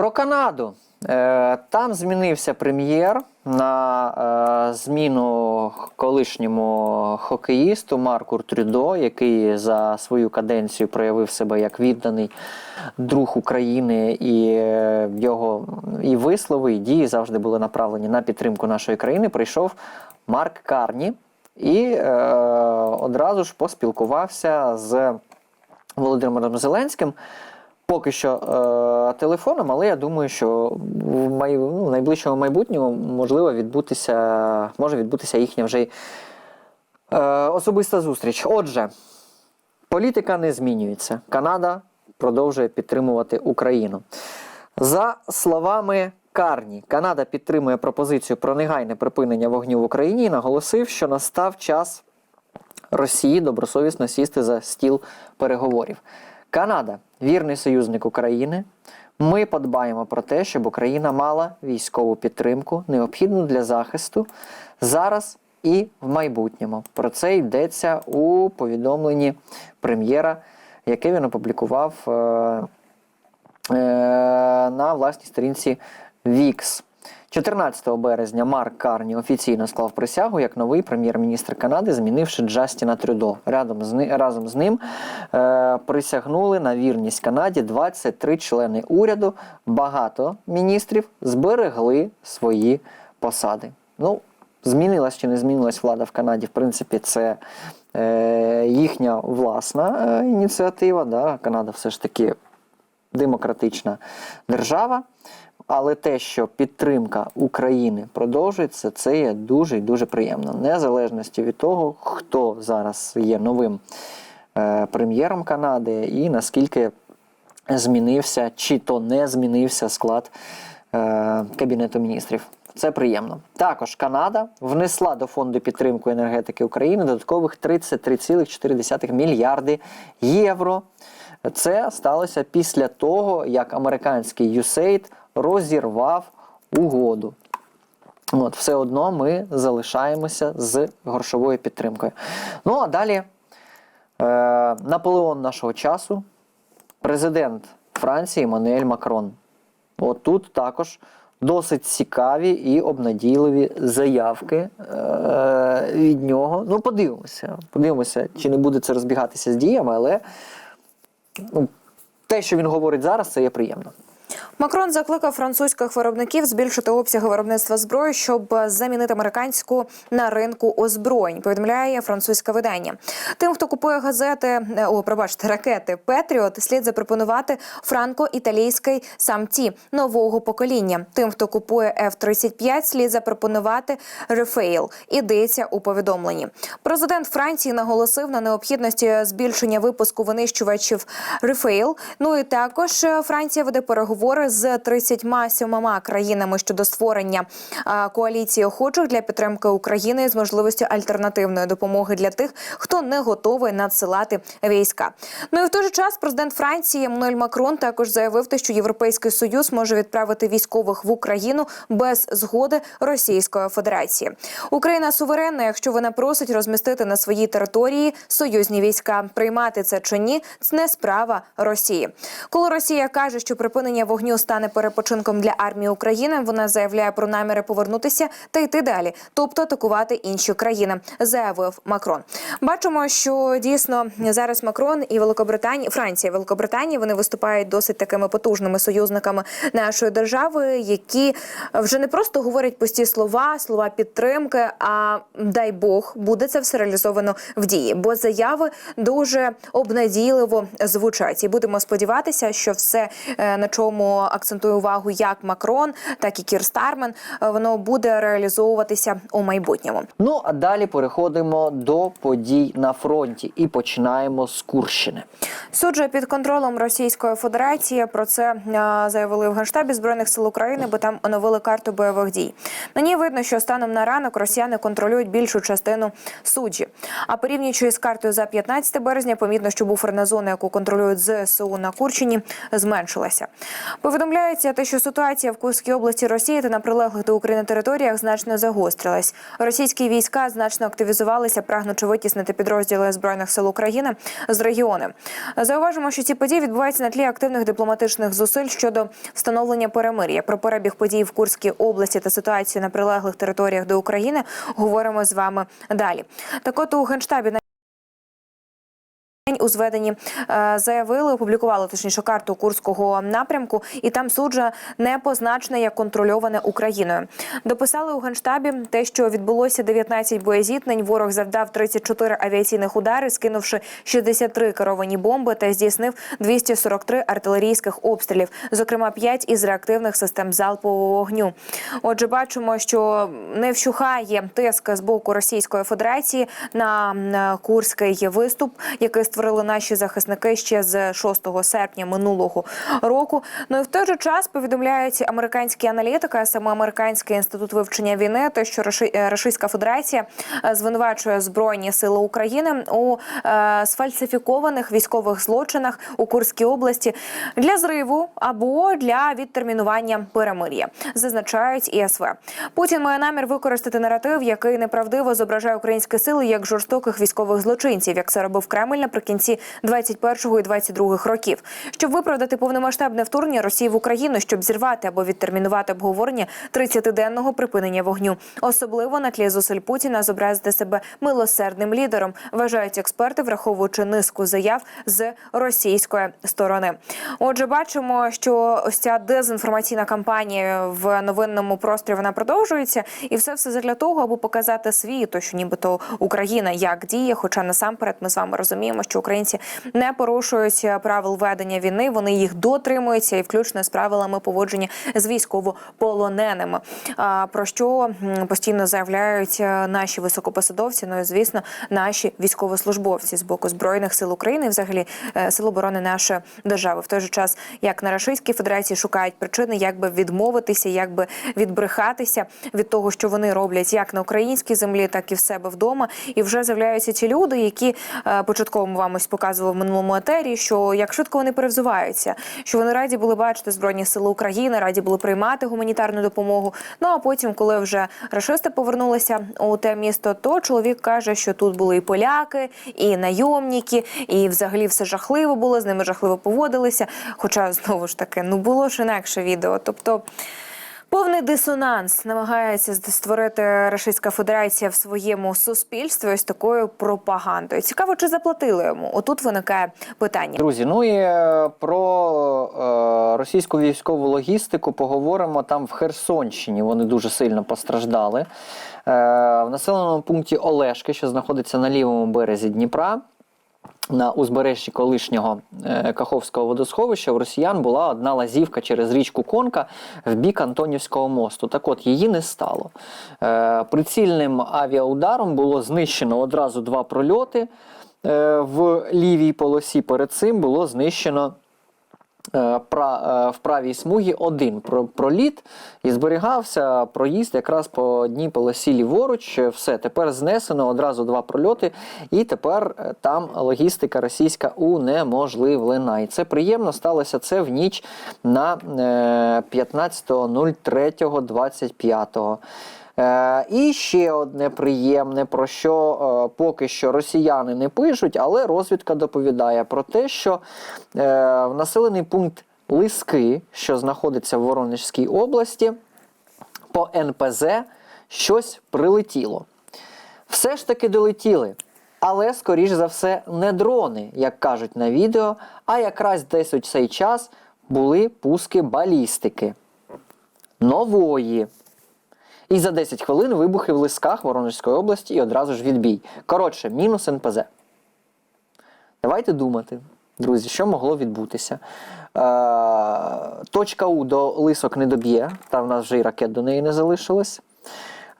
Про Канаду. Е, Там змінився прем'єр на е, зміну колишньому хокеїсту Марку Трюдо, який за свою каденцію проявив себе як відданий друг України, і е, його і вислови, і дії завжди були направлені на підтримку нашої країни. Прийшов Марк Карні і е, одразу ж поспілкувався з Володимиром Зеленським. Поки що е, телефоном, але я думаю, що в, май, ну, найближчому майбутньому можливо відбутися, може відбутися їхня вже е, особиста зустріч. Отже, політика не змінюється. Канада продовжує підтримувати Україну. За словами Карні, Канада підтримує пропозицію про негайне припинення вогню в Україні і наголосив, що настав час Росії добросовісно сісти за стіл переговорів. Канада вірний союзник України. Ми подбаємо про те, щоб Україна мала військову підтримку, необхідну для захисту зараз і в майбутньому. Про це йдеться у повідомленні прем'єра, яке він опублікував е, е, на власній сторінці VIX. 14 березня Марк Карні офіційно склав присягу як новий прем'єр-міністр Канади, змінивши Джастіна Трюдо. Рядом з разом з ним е, присягнули на вірність Канаді 23 члени уряду. Багато міністрів зберегли свої посади. Ну, змінилась чи не змінилась влада в Канаді, в принципі, це е, їхня власна е, ініціатива. Да? Канада все ж таки демократична держава. Але те, що підтримка України продовжується, це є дуже і дуже приємно. Незалежності від того, хто зараз є новим е, прем'єром Канади і наскільки змінився чи то не змінився склад е, Кабінету міністрів. Це приємно. Також Канада внесла до фонду підтримки енергетики України додаткових 33,4 мільярди євро. Це сталося після того, як американський USAID розірвав угоду. От, все одно ми залишаємося з грошовою підтримкою. Ну а далі е, Наполеон нашого часу, президент Франції Мануель Макрон. От тут також досить цікаві і обнадійливі заявки е, від нього. Ну, подивимося. Подивимося, чи не буде це розбігатися з діями, але ну, те, що він говорить зараз, це є приємно. Макрон закликав французьких виробників збільшити обсяги виробництва зброї, щоб замінити американську на ринку озброєнь. Повідомляє французьке видання. Тим, хто купує газети, е, о, пробачте, ракети Петріот, слід запропонувати франко-італійський самці нового покоління. Тим, хто купує F-35, слід запропонувати Рефейл. Ідеться у повідомленні. Президент Франції наголосив на необхідності збільшення випуску винищувачів Рефейл. Ну і також е, Франція веде переговори з 37 країнами щодо створення коаліції охочих для підтримки України з можливістю альтернативної допомоги для тих, хто не готовий надсилати війська. Ну і в той же час президент Франції Еммануель Макрон також заявив, що Європейський Союз може відправити військових в Україну без згоди Російської Федерації. Україна суверенна, якщо вона просить розмістити на своїй території союзні війська. Приймати це чи ні, це не справа Росії. Коли Росія каже, що припинення вогню стане перепочинком для армії України, вона заявляє про наміри повернутися та йти далі, тобто атакувати інші країни, заявив Макрон. Бачимо, що дійсно зараз Макрон і Великобританія, Франція, Великобританія вони виступають досить такими потужними союзниками нашої держави, які вже не просто говорять пусті слова, слова підтримки. А дай Бог буде це все реалізовано в дії, бо заяви дуже обнадійливо звучать. І будемо сподіватися, що все е, на чому акцентує увагу як Макрон, так і Кір Стармен, е, воно буде реалізовуватися у майбутньому. Ну а далі переходимо до подій на фронті і починаємо з Курщини. Суджа під контролем Російської Федерації. Про це е, заявили в Генштабі збройних сил України, бо там оновили карту бойових дій. На ній видно, що станом на ранок росіяни контролюють більшу частину суджі. А порівнюючи з картою за 15 березня, помітно, що буферна зона, яку контролюють ЗСУ на Курщині, зменшилася. Повідомляється, те, що ситуація в Курській області Росії та на прилеглих до України територіях значно загострилась. Російські війська значно активізувалися, прагнучи витіснити підрозділи збройних сил України з регіону. Зауважимо, що ці події відбуваються на тлі активних дипломатичних зусиль щодо встановлення перемир'я. Про перебіг подій в Курській області та ситуацію на прилеглих територіях до України говоримо з вами далі. Так, от у генштабі у зведенні е, заявили, опублікували точніше карту курського напрямку, і там суджа не позначене як контрольоване Україною. Дописали у генштабі те, що відбулося 19 боєзіткнень. Ворог завдав 34 авіаційних удари, скинувши 63 керовані бомби та здійснив 243 артилерійських обстрілів, зокрема 5 із реактивних систем залпового вогню. Отже, бачимо, що не вщухає тиск з боку Російської Федерації на м, курський виступ, який створили наші захисники ще з 6 серпня минулого року. Ну і в той же час повідомляють американські аналітики, а саме американський інститут вивчення війни, те, що е, Російська Федерація е, звинувачує збройні сили України у е, сфальсифікованих військових злочинах у Курській області для зриву або для відтермінування перемир'я, зазначають ІСВ. Путін має намір використати наратив, який неправдиво зображає українські сили як жорстоких військових злочинців, як це робив Кремль наприкінці 21-го і 22-х років, щоб виправдати повномасштабне вторгнення Росії в Україну, щоб зірвати або відтермінувати обговорення 30-денного припинення вогню, особливо на тлі зусиль Путіна зобразити себе милосердним лідером, вважають експерти, враховуючи низку заяв з російської сторони. Отже, бачимо, що ось ця дезінформаційна кампанія в новинному просторі вона продовжується, і все все для того, аби показати світу, що нібито Україна як діє. Хоча насамперед ми з вами розуміємо, українці не порушують правил ведення війни, вони їх дотримуються, і включно з правилами поводження з військовополоненими. Про що постійно заявляють е, наші високопосадовці, ну і звісно, наші військовослужбовці з боку збройних сил України, взагалі е, сил оборони нашої держави. В той же час, як на Російській Федерації шукають причини, як би відмовитися, як би відбрехатися від того, що вони роблять як на українській землі, так і в себе вдома. І вже з'являються ті люди, які е, початково ми вам ось показували в минулому етері, що як швидко вони перевзуваються, що вони раді були бачити збройні сили України, раді були приймати гуманітарну допомогу. Ну а потім, коли вже рашисти повернулися у те місто, то чоловік каже, що тут були і поляки, і найомники, і взагалі все жахливо було, з ними жахливо поводилися. Хоча знову ж таки, ну було ж інакше відео. Тобто. Повний дисонанс намагається створити Російська Федерація в своєму суспільстві ось такою пропагандою. Цікаво, чи заплатили йому? Отут виникає питання. Друзі, ну і е, про е, російську військову логістику поговоримо там в Херсонщині. Вони дуже сильно постраждали. Е, в населеному пункті Олешки, що знаходиться на лівому березі Дніпра. На узбережжі колишнього е, Каховського водосховища у росіян була одна лазівка через річку Конка в бік Антонівського мосту. Так от її не стало. Е, прицільним авіаударом було знищено одразу два прольоти. Е, в лівій полосі перед цим було знищено в правій смугі один про- проліт і зберігався проїзд якраз по одній полосі ліворуч. Все, тепер знесено одразу два прольоти, і тепер е, там логістика російська унеможливлена. І це приємно сталося це в ніч на е, 15.03.25. Е, і ще одне приємне, про що е, поки що росіяни не пишуть, але розвідка доповідає про те, що е, в населений пункт Лиски, що знаходиться в Воронежській області, по НПЗ щось прилетіло. Все ж таки долетіли. Але, скоріш за все, не дрони, як кажуть на відео, а якраз десь у цей час були пуски балістики. Нової. І за 10 хвилин вибухи в лисках Воронежської області і одразу ж відбій. Коротше, мінус НПЗ. Давайте думати, друзі, що могло відбутися. Е, точка У до лисок не доб'є, та в нас вже і ракет до неї не залишилось.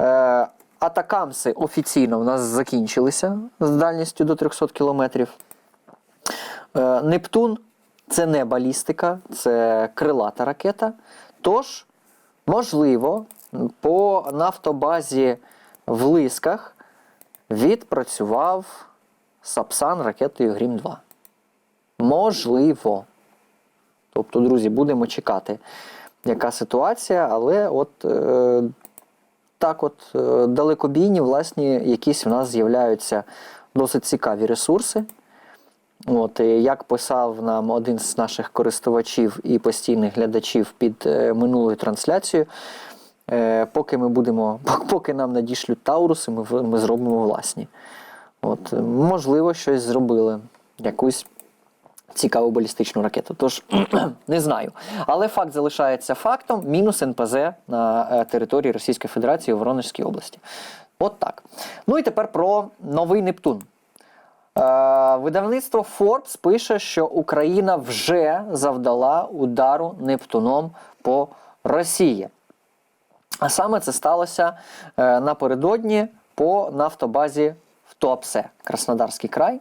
Е, атакамси офіційно в нас закінчилися з дальністю до 300 кілометрів. Е, Нептун це не балістика, це крилата ракета. Тож, можливо, по нафтобазі в Лисках відпрацював Сапсан ракетою Грім 2. Можливо. Тобто, друзі, будемо чекати, яка ситуація, але от е, так, от е, далекобійні, власні, якісь в нас з'являються досить цікаві ресурси. От, як писав нам один з наших користувачів і постійних глядачів під е, минулою трансляцією, е, поки ми будемо, поки нам надішлють Тауруси, ми, ми зробимо власні. От, е, можливо, щось зробили, якусь цікаву балістичну ракету. Тож не знаю. Але факт залишається фактом: мінус НПЗ на е, території Російської Федерації у Воронежській області. От так. Ну і тепер про новий Нептун. Видавництво Forbes пише, що Україна вже завдала удару Нептуном по Росії. А саме це сталося е, напередодні по нафтобазі в Туапсе, Краснодарський край.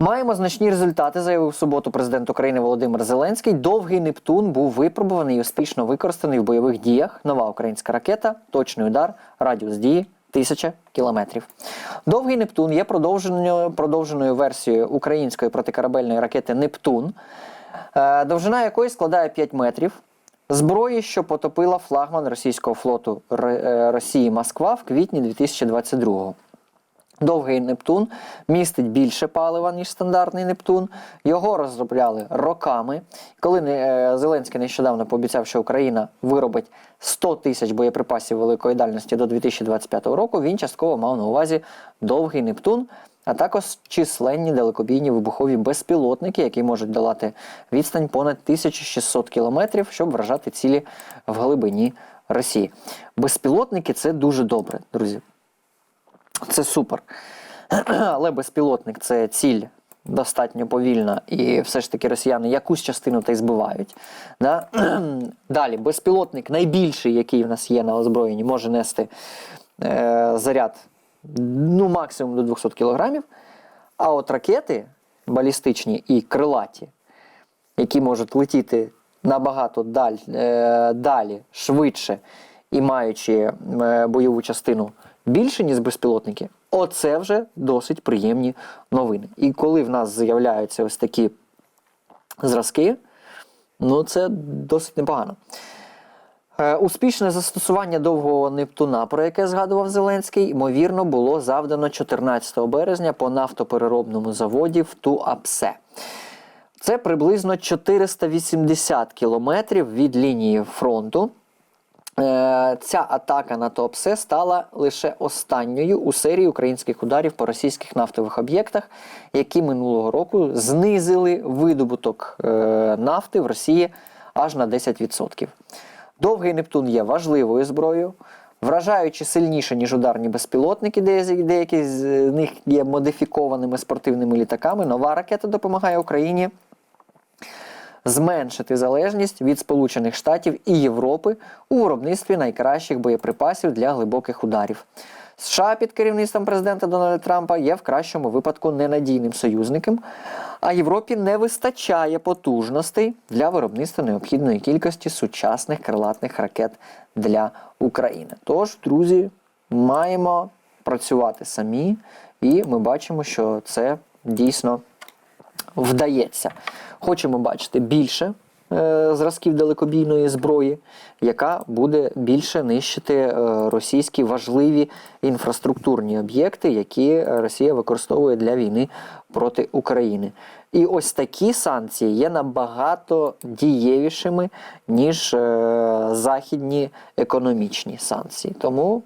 Маємо значні результати, заявив у суботу президент України Володимир Зеленський. Довгий Нептун був випробуваний і успішно використаний в бойових діях. Нова українська ракета, точний удар, радіус дії тисяча кілометрів. Довгий Нептун є продовженою, продовженою версією української протикорабельної ракети Нептун, е, довжина якої складає 5 метрів. Зброї, що потопила флагман російського флоту е, Росії Москва в квітні 2022-го. Довгий Нептун містить більше палива, ніж стандартний Нептун. Його розробляли роками. Коли е, Зеленський нещодавно пообіцяв, що Україна виробить 100 тисяч боєприпасів великої дальності до 2025 року, він частково мав на увазі довгий Нептун, а також численні далекобійні вибухові безпілотники, які можуть долати відстань понад 1600 кілометрів, щоб вражати цілі в глибині Росії. Безпілотники це дуже добре, друзі. Це супер. Але безпілотник це ціль достатньо повільна, і все ж таки росіяни якусь частину та й збивають. Да? Далі, безпілотник найбільший, який в нас є на озброєнні, може нести е, заряд ну, максимум до 200 кілограмів. А от ракети балістичні і крилаті, які можуть летіти набагато даль, е, далі, швидше і маючи е, бойову частину більше, ніж безпілотники, оце вже досить приємні новини. І коли в нас з'являються ось такі зразки, ну це досить непогано. Е, Успішне застосування довгого Нептуна, про яке згадував Зеленський, ймовірно, було завдано 14 березня по нафтопереробному заводі в Туапсе. Це приблизно 480 кілометрів від лінії фронту. Е, Ця атака на Туапсе стала лише останньою у серії українських ударів по російських нафтових об'єктах, які минулого року знизили видобуток е, нафти в Росії аж на 10%. Довгий Нептун є важливою зброєю, вражаючи сильніше, ніж ударні безпілотники, деякі з них є модифікованими спортивними літаками. Нова ракета допомагає Україні зменшити залежність від Сполучених Штатів і Європи у виробництві найкращих боєприпасів для глибоких ударів. США під керівництвом президента Дональда Трампа є в кращому випадку ненадійним союзником, а Європі не вистачає потужностей для виробництва необхідної кількості сучасних крилатних ракет для України. Тож, друзі, маємо працювати самі, і ми бачимо, що це дійсно вдається. Хочемо бачити більше зразків далекобійної зброї, яка буде більше нищити е, російські важливі інфраструктурні об'єкти, які Росія використовує для війни проти України. І ось такі санкції є набагато дієвішими, ніж е, західні економічні санкції. Тому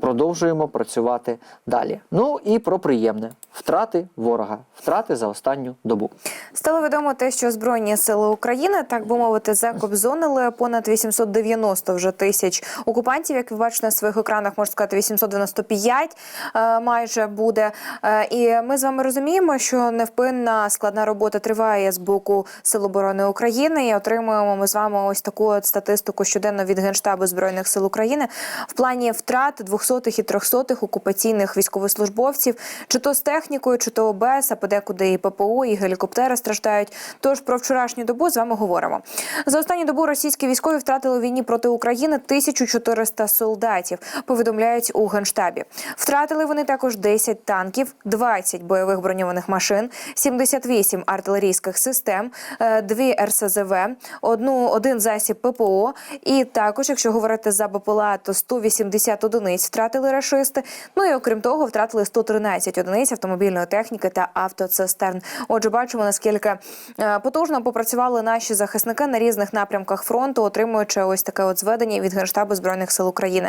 продовжуємо працювати далі. Ну і про приємне втрати ворога, втрати за останню добу. Стало відомо те, що Збройні сили України, так би мовити, закобзонили понад 890 вже тисяч окупантів. Як ви бачите на своїх екранах, можна сказати, 895 е, майже буде. Е, І ми з вами розуміємо, що невпинна складна робота триває з боку Сил оборони України. І отримуємо ми з вами ось таку от статистику щоденно від Генштабу Збройних сил України в плані втрат двохсотих і трьохсотих окупаційних військовослужбовців, чи то з технікою, чи то без, а подекуди і ППО, і гелікоптери страждають. Тож про вчорашню добу з вами говоримо. За останню добу російські військові втратили у війні проти України 1400 солдатів. Повідомляють у генштабі. Втратили вони також 10 танків, 20 бойових броньованих машин, 78 артилерійських систем, 2 РСЗВ, одну один засіб ППО. І також, якщо говорити за БПЛА, то 180 одиниць втратили рашисти. Ну і окрім того, втратили 113 одиниць автомобільної техніки та автоцистерн. Отже, бачимо наскільки е, потужно попрацювали наші захисники на різних напрямках фронту, отримуючи ось таке от зведення від генштабу збройних сил України.